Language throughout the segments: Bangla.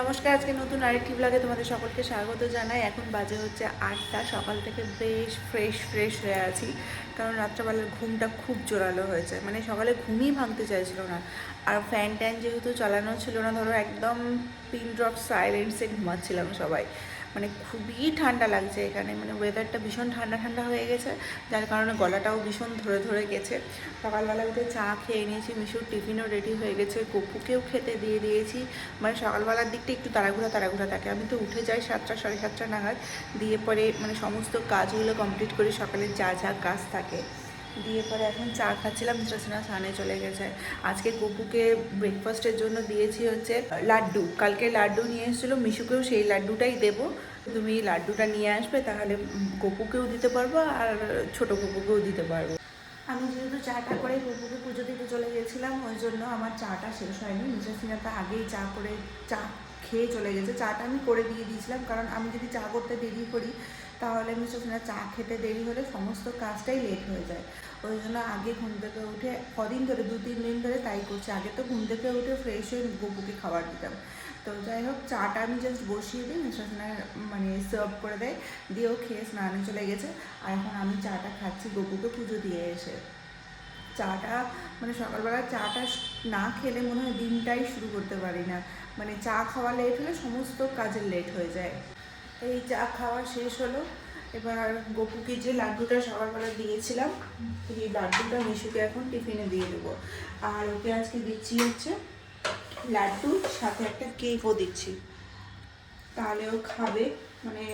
নমস্কার, আজকে নতুন আরেকটি ব্লগে তোমাদের সকলকে স্বাগত জানাই। এখন বাজে হচ্ছে আটটা, সকাল থেকে বেশ ফ্রেশ ফ্রেশ হয়ে আছি। কারণ রাত্রেবেলার ঘুমটা খুব জোরালো হয়েছে। মানে সকালে ঘুমই ভাঙতে চাইছিল না। আর ফ্যান ট্যান যেহেতু চালানো ছিল না, ধরো একদম পিন ড্রপ সাইলেন্সে ঘুমাচ্ছিলাম সবাই। মানে খুবই ঠান্ডা লাগছে এখানে। মানে ওয়েদারটা ভীষণ ঠান্ডা ঠান্ডা হয়ে গেছে, যার কারণে গলাটাও ভীষণ ধরে ধরে গেছে। সকালবেলা উঠে চা খেয়ে নিয়েছি, মিশুর টিফিনও রেডি হয়ে গেছে, কপুকেও খেতে দিয়ে দিয়েছি। মানে সকালবেলার দিকটা একটু তাড়াঘুড়া তাড়াঘুড়া থাকে। আমি তো উঠে যাই সাতটা, সাড়ে সাতটা নাগাদ, দিয়ে পরে মানে সমস্ত কাজগুলো কমপ্লিট করে সকালে যা যা কাজ থাকে। দিয়ে পরে এখন চা খাচ্ছিলাম মিস্টার সিনহা সানে চলে গেছে। আজকে কুকুকে ব্রেকফাস্টের জন্য দিয়েছি হচ্ছে লাড্ডু। কালকে লাড্ডু নিয়ে এসেছিল মিশুকেও সেই লাড্ডুটাই দেবো। তুমি লাড্ডুটা নিয়ে আসবে তাহলে উম, গপুকেও দিতে পারব আর ছোট গপুকেও দিতে পারব। আমি যেহেতু চাটা করে গপুকে পুজো দিতে চলে গেছিলাম ওই জন্য আমার চাটা শেষ হয়নি। মিস্টার সিনহা তো আগেই চা করে চা খেয়ে চলে গেছে। চাটা আমি করে দিয়ে দিয়েছিলাম কারণ আমি যদি চা করতে দেরি করি তাহলে মিস্টার সিনহা চা খেতে দেরি হলে সমস্ত কাজটাই লেট হয়ে যায়। ওই জন্য আগে ঘুম থেকে উঠে কদিন ধরে, দু তিন দিন ধরে তাই করছি। আগে তো ঘুম থেকে উঠে ফ্রেশ হয়ে গপুকে খাবার দিতাম। তো যাই হোক, চাটা আমি জাস্ট বসিয়ে দিই মিস্টার সিনহা মানে সার্ভ করে দেয়। দিয়েও খেয়ে স্নানে চলে গেছে। আর এখন আমি চাটা খাচ্ছি গপুকে পুজো দিয়ে এসে। চাটা মানে সকালবেলা চাটা না খেলে মনে হয় দিনটাই শুরু করতে পারি না। মানে চা খাওয়া লেট হলে সমস্ত কাজের লেট হয়ে যায়। এই চা খাওয়া শেষ হলো। এবার গপুকে যে লাড্ডুটা সকালবেলা দিয়েছিলাম, এই লাড্ডুটা মিশুকে এখন টিফিনে দিয়ে দেবো। আর ওকে আজকে দিচ্ছি হচ্ছে লাড্ডু, সাথে একটা কেকও দিচ্ছি। তাহলে ও খাবে মানে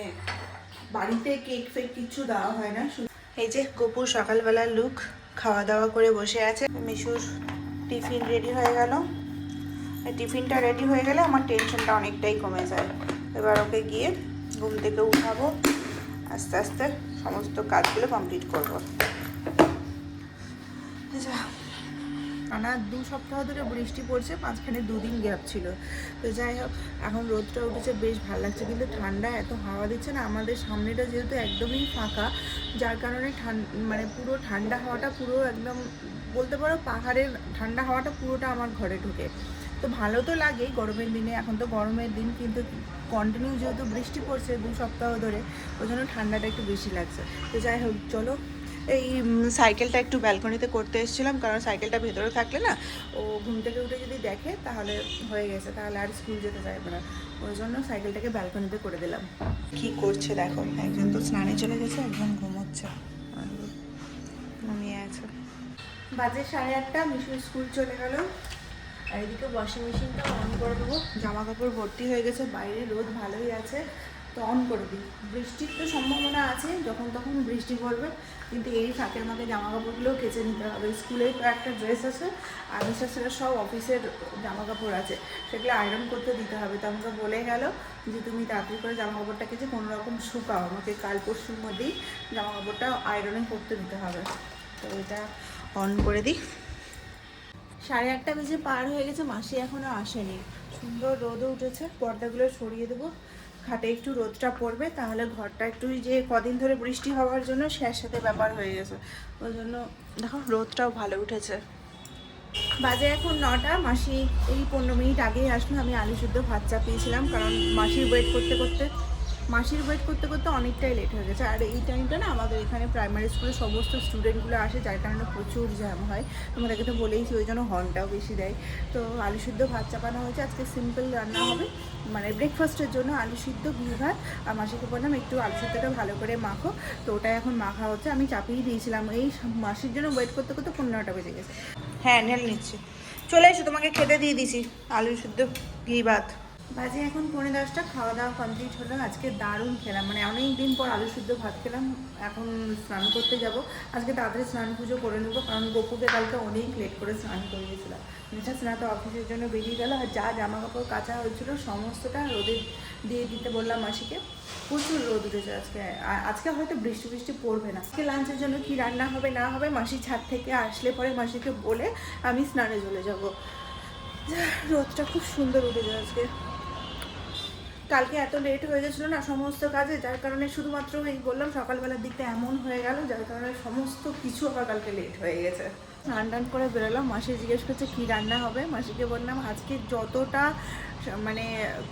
বাড়িতে কেক ফেক কিছু দেওয়া হয় না। এই যে গপুর সকালবেলার লুক খাওয়া দাওয়া করে বসে আছে। মিশুর টিফিন রেডি হয়ে গেল। টিফিনটা রেডি হয়ে গেলে আমার টেনশনটা অনেকটাই কমে যায়। এবার ওকে গিয়ে ঘুম থেকে উঠাবো। আস্তে আস্তে সমস্ত কাজগুলো কমপ্লিট করব। টানা দু সপ্তাহ ধরে বৃষ্টি পড়ছে, মাঝখানে দুদিন গ্যাপ ছিল। তো যাই হোক, এখন রোদটা উঠেছে, বেশ ভালো লাগছে। কিন্তু ঠান্ডা এত হাওয়া দিচ্ছে না, আমাদের সামনেটা যেহেতু একদমই ফাঁকা, যার কারণে মানে পুরো ঠান্ডা হাওয়াটা পুরো একদম বলতে পারো পাহাড়ের ঠান্ডা হাওয়াটা পুরোটা আমার ঘরে ঢুকে। তো ভালো তো লাগেই গরমের দিনে, এখন তো গরমের দিন, কিন্তু কন্টিনিউ যেহেতু বৃষ্টি পড়ছে দু সপ্তাহ ধরে, ওই জন্য ঠান্ডাটা একটু বেশি লাগছে। তো যাই হোক, চলো। এই সাইকেলটা একটু ব্যালকনিতে করতে এসেছিলাম, কারণ সাইকেলটা ভেতরে থাকলে না, ও ঘুম থেকে উঠে যদি দেখে, তাহলে হয়ে গেছে, তাহলে আর স্কুল যেতে চাইবে না। ওই জন্য সাইকেলটাকে ব্যালকনিতে করে দিলাম। কি করছে দেখো, একজন তো স্নানে চলে গেছে, একজন ঘুমোচ্ছে। ঘুমিয়ে আছে। বাজে সাড়ে আটটা মিশু স্কুল চলে গেল। আর এদিকে ওয়াশিং মেশিনটা অন করে দেবো। জামা কাপড় ভর্তি হয়ে গেছে, বাইরে রোদ ভালোই আছে, তো অন করে দিই। বৃষ্টির তো সম্ভাবনা আছে, যখন তখন বৃষ্টি পড়বে, কিন্তু এই ফাঁকের মধ্যে জামা কাপড়গুলোও কেচে নিতে হবে। স্কুলের একটা ড্রেস আছে, আর সেটা সব অফিসের জামা কাপড় আছে, সেগুলো আয়রন করতে দিতে হবে। তো আমাকে বলে গেল যে, তুমি তাড়াতাড়ি করে জামা কাপড়টা কেচে কোনো রকম শুকাও। আমাকে কাল পরশুর মধ্যেই জামা কাপড়টা আয়রনে করতে দিতে হবে। তো এটা অন করে দিই। সাড়ে আটটা বেজে পার হয়ে গেছে, মাসি এখনও আসেনি। সুন্দর রোদও উঠেছে, পর্দাগুলো সরিয়ে দেবো। খাটে একটু রোদটা পড়বে, তাহলে ঘরটা একটু যে কদিন ধরে বৃষ্টি হওয়ার জন্য স্যার সাথে ব্যাপার হয়ে গেছে। ওই জন্য দেখো রোদটাও ভালো উঠেছে। বাজে এখন নটা, মাসি এই পনেরো মিনিট আগেই আসলো, আমি আলু শুদ্ধ ভাত চাপিয়েছিলাম, কারণ মাসির ওয়েট করতে করতে মাসির ওয়েট করতে করতে অনেকটাই লেট হয়ে গেছে। আর এই টাইমটা না আমাদের এখানে প্রাইমারি স্কুলের সমস্ত স্টুডেন্টগুলো আসে, যার কারণে প্রচুর জ্যাম হয়। তোমাদেরকে তো বলেইছি, ওই জন্য হর্নটাও বেশি দেয়। তো আলু সিদ্ধ ভাত চাপানো হয়েছে। আজকে সিম্পল রান্না হবে। মানে ব্রেকফাস্টের জন্য আলু সিদ্ধ, ঘি ভাত। আর মাসিকে বললাম, একটু আলু সিদ্ধটা ভালো করে মাখো। তো ওটাই এখন মাখা হচ্ছে। আমি চাপিয়ে দিয়েছিলাম। এই মাসির জন্য ওয়েট করতে করতে পনেরোটা বেজে গেছে। হ্যাঁ নেল নিচ্ছি। চলে এসো, তোমাকে খেতে দিয়ে দিছি। আলু সিদ্ধ, ঘি ভাত। বাজে এখন পৌনে দশটা খাওয়া দাওয়া কমপ্লিট হলো, আজকে দারুণ খেলাম। মানে অনেক দিন পর আলু সিদ্ধ ভাত খেলাম, এখন স্নান করতে যাব। আজকে তাড়াতাড়ি স্নান পুজো করে নেব, কারণ গপুকে কালকে অনেক লেট করে স্নান করিয়েছিলাম। মিঠা স্নান তো অফিসের জন্য বেরিয়ে গেল, আর যা জামা কাপড় কাচা হয়েছিল, সমস্তটা রোদে দিয়ে দিতে বললাম মাসিকে। প্রচুর রোদ উঠেছে আজকে আজকে হয়তো বৃষ্টি বৃষ্টি পড়বে না। আজকে লাঞ্চের জন্য কি রান্না হবে, না হবে, মাসি ছাদ থেকে আসলে পরে মাসিকে বলে আমি স্নানে চলে যাব। রোদটা খুব সুন্দর উঠেছে আজকে। কালকে এত লেট হয়ে গেছিল না সমস্ত কাজে, যার কারণে শুধুমাত্র এই বললাম সকালবেলার দিকটা এমন হয়ে গেল, যার কারণে সমস্ত কিছু আবার কালকে লেট হয়ে গেছে। রান টান করে বেরোলাম, মাসি জিজ্ঞেস করছে, কী রান্না হবে? মাসিকে বললাম, আজকে যতটা মানে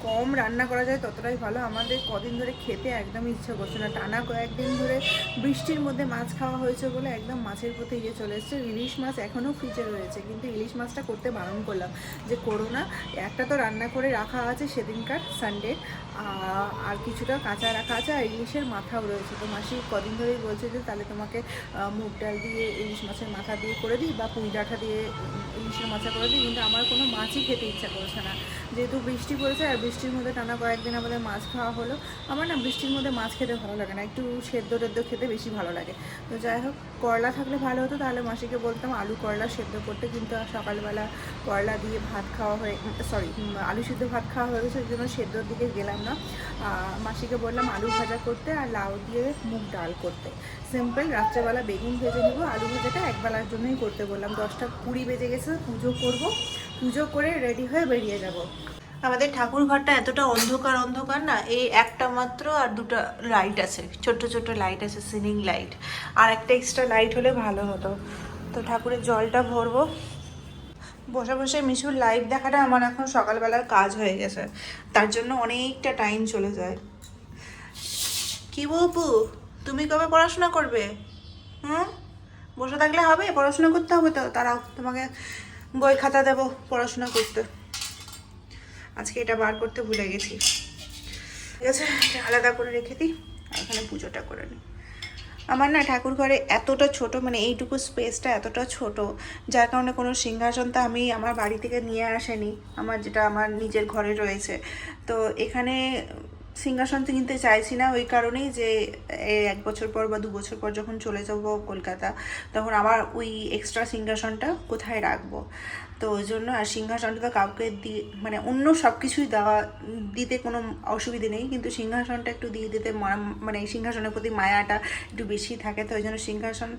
কম রান্না করা যায় ততটাই ভালো। আমাদের কদিন ধরে খেতে একদমই ইচ্ছে করছে না। টানা কয়েকদিন ধরে বৃষ্টির মধ্যে মাছ খাওয়া হয়েছে বলে একদম মাছের প্রতি ইয়ে চলে এসছে। ইলিশ মাছ এখনও ফ্রিজে রয়েছে, কিন্তু ইলিশ মাছটা করতে বারণ করলাম যে করো না, একটা তো রান্না করে রাখা আছে সেদিনকার সানডে আর কিছুটা কাঁচা রাখা আছে, আর ইলিশের মাথাও রয়েছে। তো মাসি কদিন ধরেই বলছে যে, তাহলে তোমাকে মুগ ডাল দিয়ে, ইলিশ মাছের মাথা দিয়ে করে দিই বা পুঁই ডাঁটা দিয়ে, ইলিশের মাথা করে দিই। কিন্তু আমার কোনো মাছই খেতে ইচ্ছা করছে না। যেহেতু বৃষ্টি পড়েছে, আর বৃষ্টির মধ্যে টানা কয়েকদিন আমাদের মাছ খাওয়া হলো, আমার না বৃষ্টির মধ্যে মাছ খেতে ভালো লাগে না। একটু সেদ্ধ টেদ্ধ খেতে বেশি ভালো লাগে। তো যাই হোক, করলা থাকলে ভালো হতো। তাহলে মাসিকে বলতাম, আলু করলা সেদ্ধ করতে। কিন্তু সকালবেলা করলা দিয়ে ভাত খাওয়া হয়ে, সরি আলু সিদ্ধ ভাত খাওয়া হয়ে গেছে ওই জন্য সেদ্ধর দিকে গেলাম না। মাসিকে বললাম আলু ভাজা করতে আর লাউ দিয়ে মুগ ডাল করতে। সিম্পল রাত্রেবেলা বেগুন ভেজে নেব, আলু ভাজাটা একবেলার জন্যই করতে বললাম। দশটা কুড়ি বেজে গেছে, পুজো করব। পুজো করে রেডি হয়ে বেরিয়ে যাব। আমাদের ঠাকুর ঘরটা এতটা অন্ধকার অন্ধকার না, এই একটা মাত্র আর দুটো লাইট আছে। ছোট ছোট লাইট আছে সিলিং লাইট আর একটা এক্সট্রা লাইট হলে ভালো হতো। তো ঠাকুরের জলটা ভরবো। বসে বসে মিশুর লাইভ দেখাটা আমার এখন সকালবেলার কাজ হয়ে গেছে। তার জন্য অনেকটা টাইম চলে যায়। কি বলবু? তুমি কবে পড়াশোনা করবে? হুম? বসে থাকলে হবে, পড়াশোনা করতে হবে তো। তারাও তোমাকে বই খাতা দেবো পড়াশোনা করতে। আজকে এটা বার করতে ভুলে গেছি। ঠিক আছে আলাদা করে রেখে দিই এখানে পুজোটা করে নিই আমার না ঠাকুর ঘরে এতটা ছোট মানে এইটুকু স্পেসটা এতটা ছোট, যার কারণে কোনো সিংহাসনটা আমি আমার বাড়ি থেকে নিয়ে আসেনি, আমার যেটা আমার নিজের ঘরে রয়েছে। তো এখানে সিংহাসন তো কিনতে চাইছি না, ওই কারণেই যে এক বছর পর বা দু বছর পর যখন চলে যাব কলকাতা, তখন আবার ওই এক্সট্রা সিংহাসনটা কোথায় রাখব? তো ওই জন্য আর সিংহাসনটা কাউকে দিয়ে মানে অন্য সব কিছুই দেওয়া, দিতে কোনো অসুবিধে নেই। কিন্তু সিংহাসনটা একটু দিয়ে দিতে মানে সিংহাসনের প্রতি মায়াটা একটু বেশি থাকে। তো ওই জন্য সিংহাসন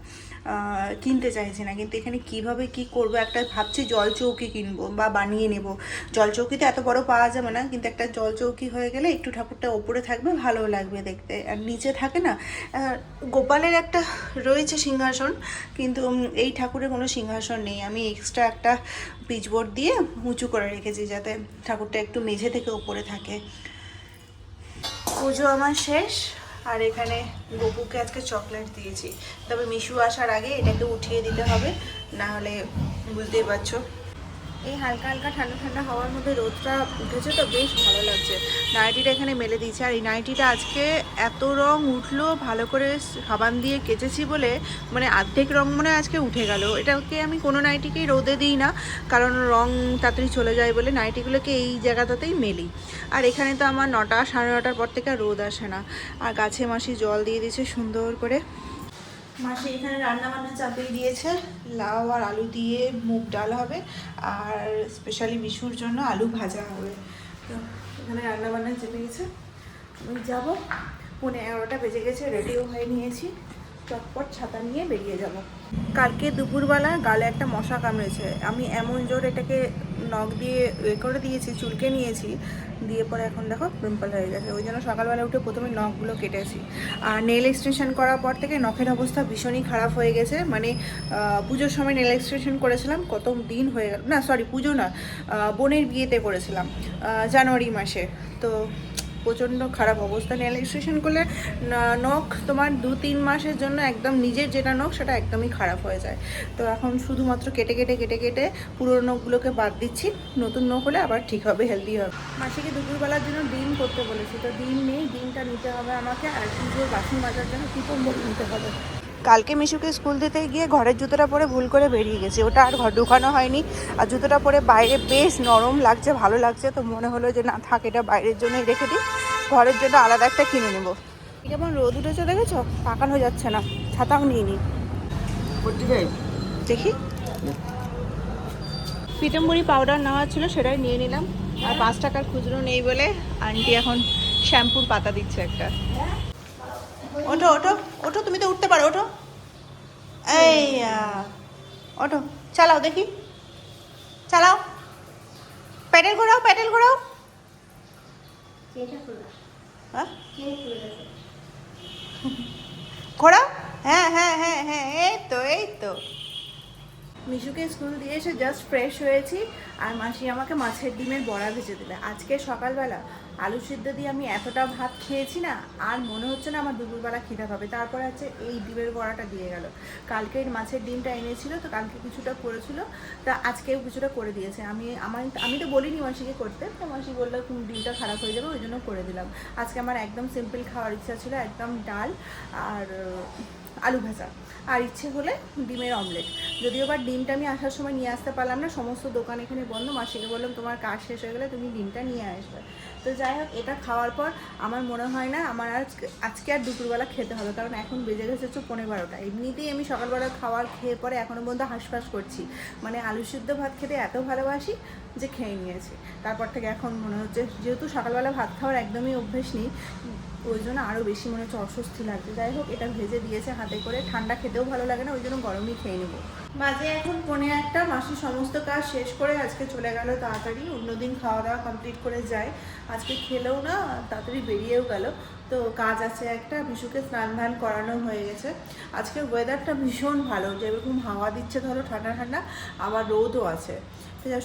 কিনতে চাইছি না। কিন্তু এখানে কীভাবে কি করব? একটা ভাবছি জল চৌকি কিনবো বা বানিয়ে নেব। জল চৌকিতে এত বড় পাওয়া যাবে না। কিন্তু একটা জল চৌকি হয়ে গেলে একটু ঠাকুরটা ওপরে থাকবে, ভালো লাগবে দেখতে। আর নিচে থাকে না গোপালের একটা রয়েছে সিংহাসন। কিন্তু এই ঠাকুরের কোনো সিংহাসন নেই। আমি এক্সট্রা একটা পিচবোর্ড দিয়ে উঁচু করে রেখেছি যাতে ঠাকুরটা একটু মেঝে থেকে উপরে থাকে। পুজো আমার শেষ, আর এখানে গপুকে আজকে চকলেট দিয়েছি। তবে মিশু আসার আগে এটাকে উঠিয়ে দিতে হবে, না হলে বুঝতেই পারছ। এই হালকা হালকা ঠান্ডা ঠান্ডা হওয়ার মধ্যে রোদটা উঠেছে তো, বেশ ভালো লাগছে। নাইটিটা এখানে মেলে দিয়েছি। আর এই নাইটিটা আজকে এত রং উঠল, ভালো করে সাবান দিয়ে কেচেছি বলে মানে অর্ধেক রং মনে আজকে উঠে গেল। এটাকে আমি কোনো নাইটিকেই রোদে দিই না, কারণ রং তাড়াতাড়ি চলে যায় বলে নাইটিগুলোকে এই জায়গাটাতেই মেলি। আর এখানে তো আমার নটা সাড়ে নটার পর থেকে রোদ আসে না। আর গাছে মাসি জল দিয়ে দিয়েছে সুন্দর করে। মাসি এখানে রান্না বান্না চাপিয়ে দিয়েছে। লাউ আর আলু দিয়ে মুগ ডাল হবে আর স্পেশালি মিশুর জন্য আলু ভাজা হবে। তো এখানে রান্না বান্না চেপে গেছে আমি যাব। পনেরো এগারোটা বেজে গেছে রেডিও হয়ে নিয়েছি। চটপট ছাতা নিয়ে বেরিয়ে যাব। কালকে দুপুরবেলা গালে একটা মশা কামড়েছে। আমি এমন জোর এটাকে নখ দিয়ে এ করে দিয়েছি, চুলকে নিয়েছি, দিয়ে পরে এখন দেখো পিম্পল হয়ে গেছে। ওই জন্য সকালবেলা উঠে প্রথমে নখগুলো কেটেছি। আর নেল এক্সটেনশন করার পর থেকে নখের অবস্থা ভীষণই খারাপ হয়ে গেছে। মানে পুজোর সময় নেল এক্সটেনশন করেছিলাম, কত দিন হয়ে গেল, না সরি পুজো না বোনের বিয়েতে করেছিলাম জানুয়ারি মাসে। তো প্রচণ্ড খারাপ অবস্থা। নেল এক্সটেনশন করলে নখ তোমার দু তিন মাসের জন্য একদম নিজের যেটা নখ, সেটা একদমই খারাপ হয়ে যায়। তো এখন শুধুমাত্র কেটে কেটে কেটে কেটে পুরোনো নখগুলোকে বাদ দিচ্ছি। নতুন নখ হলে আবার ঠিক হবে হেলদি হবে। মাসিকে দুপুরবেলার জন্য ডিম করতে বলেছি। তো ডিম নেই, ডিমটা নিতে হবে আমাকে। আর পুজোর বাসন মাজার জন্য কী নিতে হবে। কালকে মিশুকে স্কুল দিতে গিয়ে ঘরের জুতোটা পরে ভুল করে বেরিয়ে গেছি। ওটা আর ঘর ঢুকানো হয়নি। আর জুতোটা পরে বাইরে বেশ নরম লাগছে ভালো লাগছে। তো মনে হলো যে না থাক এটা বাইরের জন্যই রেখে দিই। ঘরের জন্য আলাদা একটা কিনে নেব। কেমন রোদ উঠেছে দেখেছ? পাকানো যাচ্ছে না। ছাতাও নিয়ে নিই দেখি। পিতম্বরি পাউডার নেওয়া ছিল সেটাই নিয়ে নিলাম। আর পাঁচ টাকার খুচরো নেই বলে আন্টি এখন শ্যাম্পুর পাতা দিচ্ছে একটা। ওঠো ওঠো ওঠো, তুমি তো উঠতে পারো, ওঠো। এই ওঠো, চালাও, দেখি। চালাও। প্যাডেল ঘোরাও প্যাডেল ঘোরাও। হ্যাঁ? ঘোরাও? হ্যাঁ হ্যাঁ হ্যাঁ হ্যাঁ এই তো এই তো। মিশুকে স্কুল দিয়ে এসে জাস্ট ফ্রেশ হয়েছি, আর মাসি আমাকে মাছের ডিমের বড়া ভেজে দিলে আজকে সকালবেলা আলু সিদ্ধ দিয়ে আমি এতটা ভাত খেয়েছি না আর মনে হচ্ছে না আমার দুপুরবেলা খিদে পাবে। তারপরে হচ্ছে এই ডিমের বড়াটা দিয়ে গেল। কালকে মাছের ডিমটা এনেছিল তো কালকে কিছুটা করেছিল তা আজকেও কিছুটা করে দিয়েছে। আমি আমার আমি তো বলিনি মাসিকে করতে তো মাসি বলল "হুম, ডিমটা খারাপ হয়ে যাবে ওই জন্য করে দিলাম। আজকে আমার একদম সিম্পল খাওয়ার ইচ্ছা ছিল একদম ডাল আর আলু ভাজা। আর ইচ্ছে হলে ডিমের অমলেট। যদিও বা ডিমটা আমি আসার সময় নিয়ে আসতে পারলাম না, সমস্ত দোকান এখানে বন্ধ। মাসিকে বললাম, তোমার কাজ শেষ হয়ে গেলে তুমি ডিমটা নিয়ে আসবে। তো যাই হোক, এটা খাওয়ার পর আমার মনে হয় না, আমার আজ, আজকে আর দুপুরবেলা খেতে হবে, কারণ এখন বেজে গেছে হচ্ছে পনেরো বারোটা। এমনিতেই আমি সকালবেলা খাওয়ার খেয়ে পরে এখনও পর্যন্ত হাঁসফাঁস করছি। মানে আলু সিদ্ধ ভাত খেতে এত ভালোবাসি যে খেয়ে নিয়েছি। তারপর থেকে এখন মনে হচ্ছে, যেহেতু সকালবেলা ভাত খাওয়ার একদমই অভ্যেস নেই ওই জন্য আরও বেশি মনে হচ্ছে অস্বস্তি লাগছে। যাই হোক, এটা ভেজে দিয়েছে হাতে করে। ঠান্ডা খেতেও ভালো লাগে না, ওই জন্য গরমই খেয়ে নেব। বাজে এখন পনেরো একটা, মাসি সমস্ত কাজ শেষ করে আজকে চলে গেল তাড়াতাড়ি। অন্যদিন খাওয়া দাওয়া কমপ্লিট করে যায়। আজকে খেলেও না, তাড়াতাড়ি বেরিয়েও গেল। তো কাজ আছে একটা, বিশুকে স্নান ধান করানো হয়ে গেছে। আজকে ওয়েদারটা ভীষণ ভালো, যেরকম হাওয়া দিচ্ছে ধরো ঠান্ডা ঠান্ডা, আবার রোদও আছে।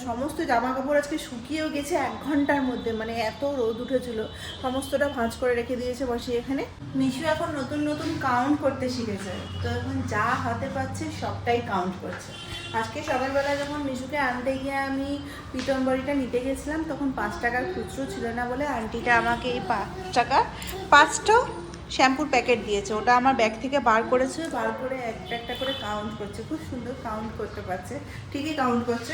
সমস্ত জামা কাপড় আজকে শুকিয়েও গেছে এক ঘণ্টার মধ্যে মানে এত রোদ উঠেছিল। সমস্তটা ভাঁজ করে রেখে দিয়েছে বসে এখানে। মিশু এখন নতুন নতুন কাউন্ট করতে শিখেছে। তো এখন যা হাতে পাচ্ছে সবটাই কাউন্ট করছে। আজকে সকালবেলা যখন মিশুকে আনতে গিয়ে আমি পিতম্বরিটা নিতে গেছিলাম, তখন পাঁচ টাকার খুচরো ছিল না বলে আন্টিটা আমাকে এই পাঁচ টাকা পাঁচটা শ্যাম্পুর প্যাকেট দিয়েছে। ওটা আমার ব্যাগ থেকে বার করেছে, বার করে একটা একটা করে কাউন্ট করছে। খুব সুন্দর কাউন্ট করতে পারছে। ঠিকই কাউন্ট করছে।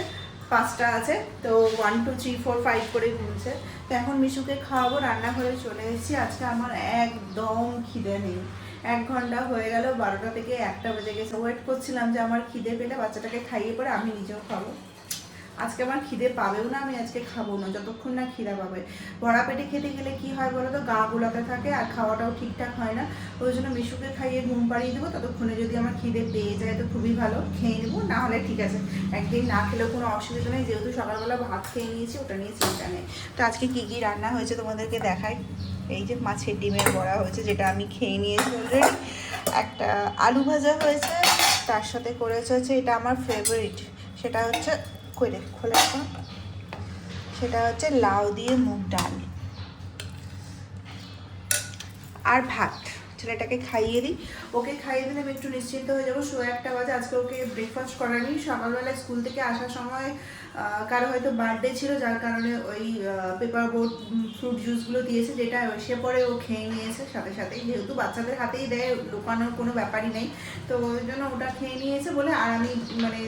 পাঁচটা আছে, তো one two three four five করে গুনছে। তো এখন মিশুকে খাওয়াবো, রান্নাঘরে চলে এসেছি। আজকে আমার একদম খিদে নেই। এক ঘণ্টা হয়ে গেল, বারোটা থেকে একটা বেজে গেছে। ওয়েট করছিলাম যে আমার খিদে পেলে বাচ্চাটাকে খাইয়ে পরে আমি নিজেও খাব। আজকে আমার খিদে পাবেও না, আমি আজকে খাব না, যতক্ষণ না খিদা পাবে। ভরা পেটে খেতে গেলে কি হয় বলো তো, গা গুলাতে থাকে আর খাওয়াটাও ঠিকঠাক হয় না। ওই জন্য মিশুকে খাইয়ে ঘুম পাড়িয়ে দেবো, ততক্ষণে যদি আমার খিদে পেয়ে যায় তো খুবই ভালো, খেয়ে নেব, না হলে ঠিক আছে। একদিন না খেলেও কোনো অসুবিধা নেই, যেহেতু সকালবেলা ভাত খেয়ে নিয়েছি, ওটা নিয়ে চিন্তা নেই। তো আজকে কী কী রান্না হয়েছে তোমাদেরকে দেখাই। এই যে মাছের ডিমের বড়া হয়েছে, যেটা আমি খেয়ে নিয়েছি অলরেডি একটা আলু ভাজা হয়েছে, তার সাথে করেছে হচ্ছে এটা আমার ফেভারিট সেটা হচ্ছে, কই রে, খোলা সেটা হচ্ছে লাউ দিয়ে মুগ ডাল। আর ভাত, ছেলেটাকে খাইয়ে দিই। ওকে খাইয়ে দিলে আমি একটু নিশ্চিন্ত হয়ে যাব। শো একটা বাজে, আজকে ওকে ব্রেকফাস্ট করানি সকালবেলা স্কুল থেকে আসার সময় কারও হয়তো বার্থডে ছিল, যার কারণে ওই পেপার বোট ফ্রুট জুসগুলো দিয়েছে, যেটা এসে পরে ও খেয়ে নিয়েছে, সাথে সাথে যেহেতু বাচ্চাদের হাতেই দেয়, লুকানোর কোনো ব্যাপারই নেই। তো ওই জন্য ওটা খেয়ে নিয়েছে বলে আর আমি মানে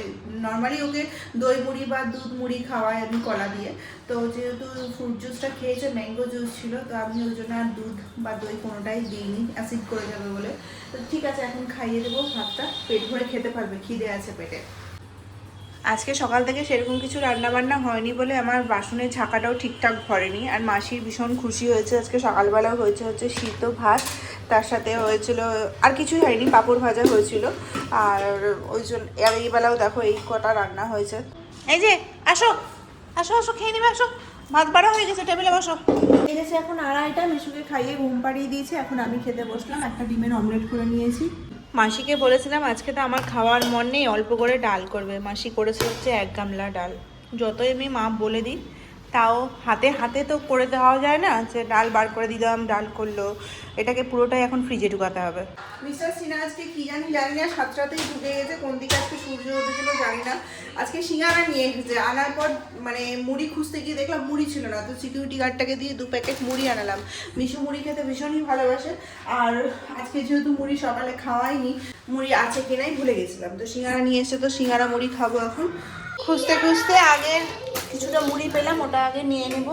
নর্মালি ওকে দই মুড়ি বা দুধ মুড়ি খাওয়াই আমি কলা দিয়ে। তো যেহেতু ফ্রুট জুসটা খেয়েছে ম্যাঙ্গো জুস ছিল, তো আমি ওই জন্য আর দুধ বা দই কোনোটাই দিইনি অ্যাসিড করে যাবে বলে। তো ঠিক আছে, এখন খাইয়ে দেবো ভাতটা। পেট ভরে খেতে পারবে, খিদে আছে পেটে। আজকে সকাল থেকে সেরকম কিছু রান্না বান্না হয়নি বলে আমার বাসনের ঝাঁকাটাও ঠিকঠাক ভরেনি আর মাসির ভীষণ খুশি হয়েছে। আজকে সকালবেলা হয়েছে হচ্ছে শীত ভাত। তার সাথে হয়েছিল, আর কিছুই হয়নি, পাঁপড় ভাজা হয়েছিল। আর ওই জন্য, আর এই বেলাও দেখো এই কটা রান্না হয়েছে। এই যে, আসো আসো আসো, খেয়ে নিবে, আসো। ভাত বাড়া হয়ে গেছে, টেবিলে বসো। গেছে এখন আড়াইটা, মিশুকে খাইয়ে ঘুম পাড়িয়ে দিয়েছি। এখন আমি খেতে বসলাম। একটা ডিমের অমলেট করে নিয়েছি। মাসিকে বলেছিলাম, আজকে তো আমার খাওয়ার মন নেই, অল্প করে ডাল করবে। মাসি করেছে হচ্ছে এক গামলা ডাল। যতই আমি মা বলে দিই তাও হাতে হাতে তো করে দেওয়া যায় না যে ডাল বার করে দিলাম, ডাল করল। এটাকে পুরোটাই এখন ফ্রিজে ঢুকাতে হবে। মিস্টার সিনহা আজকে কি জানি জানি না সাতটাতেই ঢুকে গেছে, কোন দিকে আজকে সূর্য উঠেছিল জানি না। আজকে সিঙ্গারা নিয়ে এসেছে, আনার পর মানে মুড়ি খুঁজতে গিয়ে দেখলাম মুড়ি ছিল না, তো সিকিউরিটি গার্ডটাকে দিয়ে দু প্যাকেট মুড়ি আনালাম। মিশু মুড়ি খেতে ভীষণই ভালোবাসে, আর আজকে যেহেতু মুড়ি সকালে খাওয়াইনি, মুড়ি আছে কিনাই ভুলে গেছিলাম। তো সিঙ্গারা নিয়ে এসে তো সিঙ্গারা মুড়ি খাব এখন। খুঁজতে খুঁজতে আগে কিছুটা মুড়ি পেলাম, ওটা আগে নিয়ে নেব।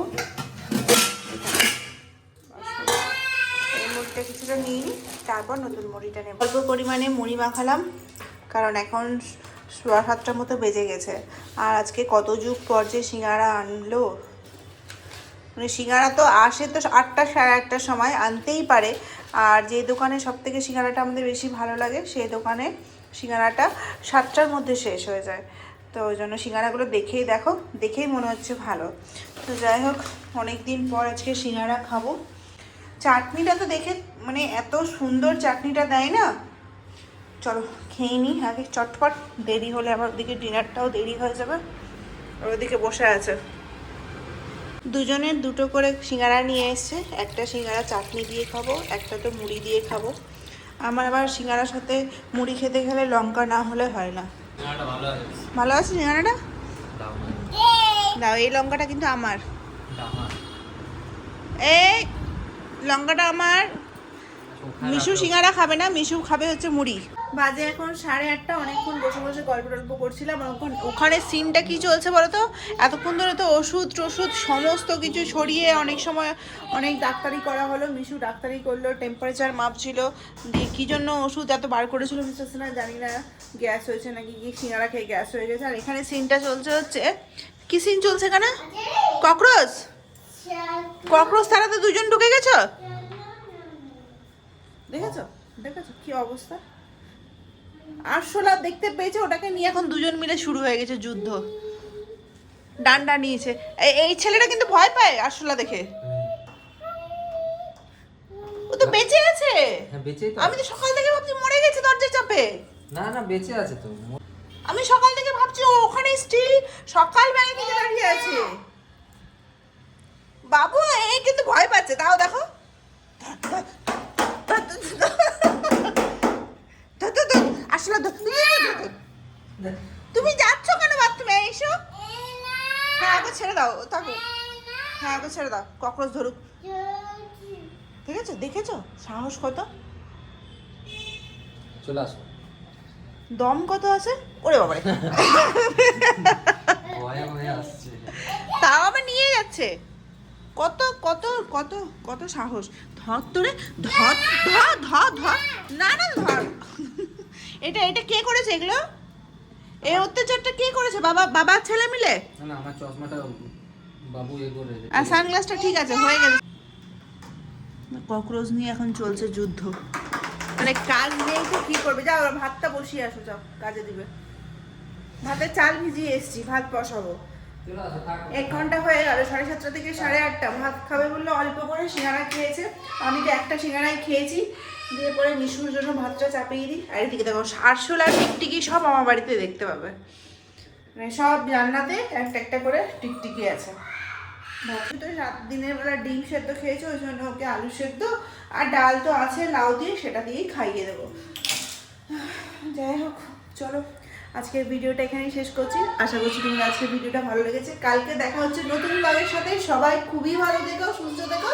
এই মুড়িটা কিছুটা নিই, তারপর নতুন মুড়িটা নেব। অল্প পরিমাণে মুড়ি মাখালাম, কারণ এখন সোয়া সাতটার মতো বেজে গেছে। আর আজকে কত যুগ পর যে সিঙ্গারা আনলো। মানে সিঙ্গারা তো আসে তো আটটা সাড়ে আটটার সময়, আনতেই পারে। আর যে দোকানে সব থেকে সিঙ্গারাটা আমাদের বেশি ভালো লাগে, সেই দোকানে সিঙ্গারাটা সাতটার মধ্যে শেষ হয়ে যায়। তো ওই জন্য সিঙ্গারাগুলো দেখেই দেখো, দেখেই মনে হচ্ছে ভালো। তো যাই হোক অনেক দিন পর আজকে সিঙ্গারা খাব। চাটনিটা তো দেখে মানে এত সুন্দর চাটনিটা দেয় না। চলো খেয়ে নিই আগে চটপট, দেরি হলে আমার ওদিকে ডিনারটাও দেরি হয়ে যাবে। আর ওদিকে বসে আছে। দুজনের দুটো করে সিঙ্গারা নিয়ে এসছে। একটা সিঙ্গারা চাটনি দিয়ে খাব, একটা তো মুড়ি দিয়ে খাব। আমার আবার সিঙ্গারার সাথে মুড়ি খেতে গেলে লঙ্কা না হলে হয় না। ভালো আছে। সিঙ্গারাটা দাও এই লঙ্কাটা কিন্তু আমার। এই লঙ্কাটা আমার। মিশু। সিঙ্গারা খাবে না মিশু খাবে হচ্ছে মুড়ি। বাজে এখন সাড়ে আটটা, অনেকক্ষণ বসে বসে গল্প টল্প করছিলাম ওখান- সিনটা কি চলছে বলো তো এতক্ষণ ধরে তো ওষুধ টষুধ সমস্ত কিছু ছড়িয়ে অনেক সময় অনেক ডাক্তারি করা হলো, মিশু ডাক্তারি করল টেম্পারেচার মাপছিল দিয়ে কী জন্য ওষুধ এত বার করেছিল মিস্টার সিনহা জানি না, গ্যাস হয়েছে নাকি কি, সিঙ্গারা খেয়ে গ্যাস হয়ে গেছে, আর এখানে সিনটা চলছে হচ্ছে, কি সিন চলছে এখানে? ককরোচ? ককরোচ তারা তো দুজন ঢুকে গেছো? দেখেছ? দেখেছ কি অবস্থা? আরশোলা দেখতে পেয়েছে ওটাকে নিয়ে এখন দুজন মিলে শুরু হয়ে গেছে যুদ্ধ। ডান্ডা নিয়েছে। এই- ছেলেটা কিন্তু ভয় পায় আরশোলা দেখে। ও তো বেঁচে আছে। হ্যাঁ আমি তো সকাল থেকে ভাবছি মরে গেছে দরজার চাপে। না না বেঁচে আছে তো। আমি সকাল থেকে ভাবছি ও ওখানে স্টিল সকাল বেলা থেকে দাঁড়িয়ে আছে। বাবু এই কিন্তু ভয় পাচ্ছে। তাও দেখো। আসলে তুমি যাচ্ছ কেন বাথরুমে? এসো। হ্যাঁ ওকে ছেড়ে দাও তাকে হ্যাঁ ওকে ছেড়ে দাও ককরোচ ধরুক। ঠিক আছে দেখেছ? সাহস কত? চলে আসো। দম কত আছে? ওরে বাবারে তাও আবার নিয়ে যাচ্ছে। কত কত কত কত সাহস। ধর তোরে ধর ধর ধর ধর। না না ধর। এটা এটা কে করেছে এগুলো? এই অত্যাচারটা কে করেছে? বাবা বাবা ছেলে মিলে? না আমার চশমাটা বাবু এ করে আর সানগ্লাসটা ঠিক আছে হয়ে গেছে। ককরোচ নিয়ে এখন চলছে যুদ্ধ। মানে কাজ নেই তো কি করবে? যাও ভাতটা বসিয়ে আসো যাও কাজে দিবে। ভাতের চাল ভিজিয়ে এসছি ভাত বসাবো। এক ঘণ্টা হয়ে গেল সাড়ে সাতটা থেকে সাড়ে আটটা। ভাত খাবে বললে অল্প করে সিঙ্গারা খেয়েছে। আমি তো একটা সিঙ্গারাই খেয়েছি। দিয়ে পরে মিশুর জন্য ভাতটা চাপিয়ে দিই। আর এদিকে দেখো, আরশোলা, টিকটিকি সব আমার বাড়িতে দেখতে পাবে। মানে সব রান্নাতে একটা একটা করে টিকটিকি আছে। ভাবছি তো সাত দিনের বেলা ডিম সেদ্ধ খেয়েছে, ওই জন্য ওকে আলু সেদ্ধ আর ডাল তো আছে, লাউ দিয়ে সেটা দিয়েই খাইয়ে দেবো। যাই হোক, চলো, আজকের ভিডিওটা এখানেই শেষ করছি। আশা করছি তোমার আজকের ভিডিওটা ভালো লেগেছে। কালকে দেখা হচ্ছে নতুন ব্লগের সাথে। সবাই খুবই ভালো দেখো সুস্থ দেখো